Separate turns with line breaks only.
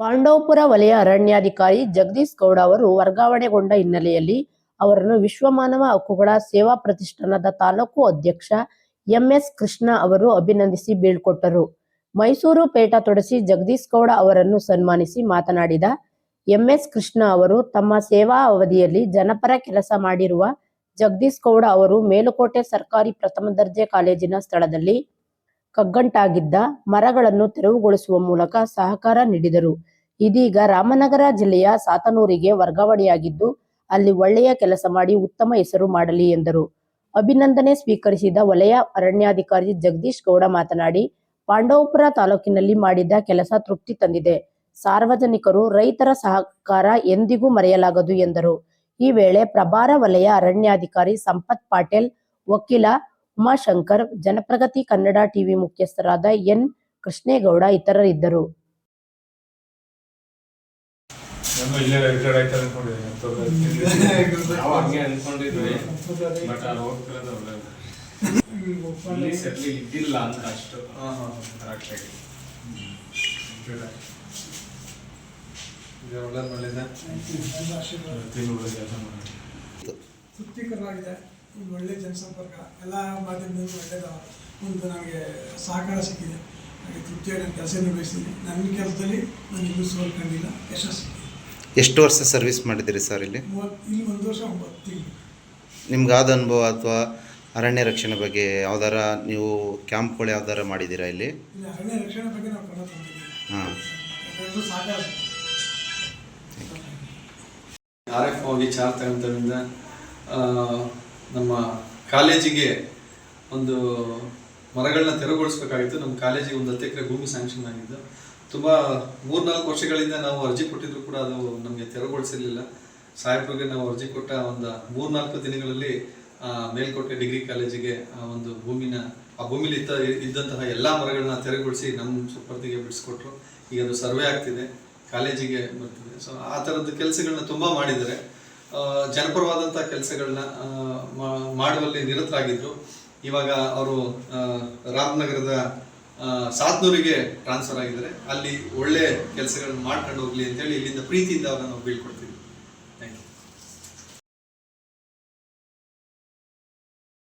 ಪಾಂಡವಪುರ ವಲಯ ಅರಣ್ಯಾಧಿಕಾರಿ ಜಗದೀಶ್ ಗೌಡ ಅವರು ವರ್ಗಾವಣೆಗೊಂಡ ಹಿನ್ನೆಲೆಯಲ್ಲಿ ಅವರನ್ನು ವಿಶ್ವಮಾನವ ಹಕ್ಕುಗಳ ಸೇವಾ ಪ್ರತಿಷ್ಠಾನದ ತಾಲೂಕು ಅಧ್ಯಕ್ಷ ಎಂಎಸ್ ಕೃಷ್ಣ ಅವರು ಅಭಿನಂದಿಸಿ ಬೀಳ್ಕೊಟ್ಟರು. ಮೈಸೂರು ಪೇಟ ತೊಡಸಿ ಜಗದೀಶ್ ಗೌಡ ಅವರನ್ನು ಸನ್ಮಾನಿಸಿ ಮಾತನಾಡಿದ ಎಂಎಸ್ ಕೃಷ್ಣ ಅವರು, ತಮ್ಮ ಸೇವಾ ಅವಧಿಯಲ್ಲಿ ಜನಪರ ಕೆಲಸ ಮಾಡಿರುವ ಜಗದೀಶ್ ಗೌಡ ಅವರು ಮೇಲುಕೋಟೆ ಸರ್ಕಾರಿ ಪ್ರಥಮ ದರ್ಜೆ ಕಾಲೇಜಿನ ಸ್ಥಳದಲ್ಲಿ ಕಗ್ಗಂಟಾಗಿದ್ದ ಮರಗಳನ್ನು ತೆರವುಗೊಳಿಸುವ ಮೂಲಕ ಸಹಕಾರ ನೀಡಿದರು. ಇದೀಗ ರಾಮನಗರ ಜಿಲ್ಲೆಯ ಸಾತನೂರಿಗೆ ವರ್ಗಾವಣೆಯಾಗಿದ್ದು, ಅಲ್ಲಿ ಒಳ್ಳೆಯ ಕೆಲಸ ಮಾಡಿ ಉತ್ತಮ ಹೆಸರು ಮಾಡಲಿ ಎಂದರು. ಅಭಿನಂದನೆ ಸ್ವೀಕರಿಸಿದ ವಲಯ ಅರಣ್ಯಾಧಿಕಾರಿ ಜಗದೀಶ್ ಗೌಡ ಮಾತನಾಡಿ, ಪಾಂಡವಪುರ ತಾಲೂಕಿನಲ್ಲಿ ಮಾಡಿದ ಕೆಲಸ ತೃಪ್ತಿ ತಂದಿದೆ. ಸಾರ್ವಜನಿಕರು ರೈತರ ಸಹಕಾರ ಎಂದಿಗೂ ಮರೆಯಲಾಗದು ಎಂದರು. ಈ ವೇಳೆ ಪ್ರಭಾರ ವಲಯ ಅರಣ್ಯಾಧಿಕಾರಿ ಸಂಪತ್ ಪಾಟೀಲ್, ವಕೀಲ ಉಮಾಶಂಕರ್ ಜನಪ್ರಗತಿ ಕನ್ನಡ ಟಿವಿ ಮುಖ್ಯಸ್ಥರಾದ ಎನ್ ಕೃಷ್ಣೇಗೌಡ ಇತರರಿದ್ದರು
ಇಲ್ಲೇ
ಹಂಗೆ
ಒಂದು ಒಳ್ಳೆ ಜನಸಂಪರ್ಕ ಎಲ್ಲ ಮಾಧ್ಯಮದಿಂದ ಒಳ್ಳೆಯದ ಒಂದು ನನಗೆ ಸಹಕಾರ ಸಿಕ್ಕಿದೆ. ನನಗೆ ತೃಪ್ತಿಯಾಗಿ ನಾನು ಕೆಲಸ ನಿರ್ವಹಿಸ್ತೀನಿ. ನನ್ನ ಕೆಲಸದಲ್ಲಿ ನಾನು ಇನ್ನೂ ಸೋಲು ಕಂಡಿಲ್ಲ. ಯಶಸ್ಸು
ಎಷ್ಟು ವರ್ಷ ಸರ್ವಿಸ್ ಮಾಡಿದ್ದೀರಿ ಸರ್ ಇಲ್ಲಿ?
ಮೂವತ್ತು ಇಲ್ಲಿ ಒಂದು ವರ್ಷ ಒಂಬತ್ತು ತಿಂಗಳು.
ನಿಮ್ಗಾದ ಅನುಭವ ಅಥವಾ ಅರಣ್ಯ ರಕ್ಷಣೆ ಬಗ್ಗೆ ಯಾವ್ದಾರ ನೀವು ಕ್ಯಾಂಪ್ಗಳು ಯಾವ್ದಾರ ಮಾಡಿದ್ದೀರಾ ಇಲ್ಲಿ?
ಇಲ್ಲಿ ಅರಣ್ಯ ರಕ್ಷಣೆ ಬಗ್ಗೆ ನಾವು ಕ್ರಮ ತಂದಿದ್ದೀವಿ.
ಹಾಂ.
ಎಲ್ಲರಿಗೂ ಸಹಕಾರ ಸಿಕ್ಕಿದೆ.
ಆರ್ ಎಫ್ ವಿಚಾರ ತಗೊಂತರಿಂದ ನಮ್ಮ ಕಾಲೇಜಿಗೆ ಒಂದು ಮರಗಳನ್ನ ತೆರವುಗೊಳಿಸ್ಬೇಕಾಗಿತ್ತು. ನಮ್ಮ ಕಾಲೇಜಿಗೆ ಒಂದು ಹತ್ತು ಎಕರೆ ಭೂಮಿ ಸ್ಯಾಂಕ್ಷನ್ ಆಗಿದ್ದು ತುಂಬ ಮೂರ್ನಾಲ್ಕು ವರ್ಷಗಳಿಂದ ನಾವು ಅರ್ಜಿ ಕೊಟ್ಟಿದ್ರು ಕೂಡ ಅದು ನಮಗೆ ತೆರವುಗೊಳಿಸಿರಲಿಲ್ಲ. ಸಾಹೇಬ್ರಿಗೆ ನಾವು ಅರ್ಜಿ ಕೊಟ್ಟ ಒಂದು ಮೂರ್ನಾಲ್ಕು ದಿನಗಳಲ್ಲಿ ಮೇಲ್ಕೋಟೆ ಡಿಗ್ರಿ ಕಾಲೇಜಿಗೆ ಆ ಒಂದು ಭೂಮಿನ ಆ ಭೂಮಿಲಿ ಇದ್ದ ಇದ್ದಂತಹ ಎಲ್ಲ ಮರಗಳನ್ನ ತೆರವುಗೊಳಿಸಿ ನಮ್ಮ ಸುಪರ್ದಿಗೆ ಬಿಡಿಸ್ಕೊಟ್ರು. ಈಗ ಅದು ಸರ್ವೆ ಆಗ್ತಿದೆ ಕಾಲೇಜಿಗೆ ಬರ್ತಿದೆ. ಸೊ ಆ ಥರದ್ದು ಕೆಲಸಗಳನ್ನ ತುಂಬ ಮಾಡಿದ್ದಾರೆ. ಆ, ಜನಪರವಾದಂಥ ಕೆಲಸಗಳನ್ನ ಮಾಡುವಲ್ಲಿ ನಿರತರಾಗಿದ್ರು. ಇವಾಗ ಅವರು ರಾಮನಗರದ ಸಾತ್ನೂರಿಗೆ ಟ್ರಾನ್ಸ್ಫರ್ ಆಗಿದ್ದಾರೆ. ಅಲ್ಲಿ ಒಳ್ಳೆ ಕೆಲಸಗಳನ್ನ ಮಾಡ್ಕೊಂಡು ಹೋಗ್ಲಿ ಅಂತೇಳಿ ಇಲ್ಲಿಂದ ಪ್ರೀತಿಯಿಂದ ಅವ್ರನ್ನ ನಾವು ಬೀಳ್ಕೊಡ್ತೀವಿ.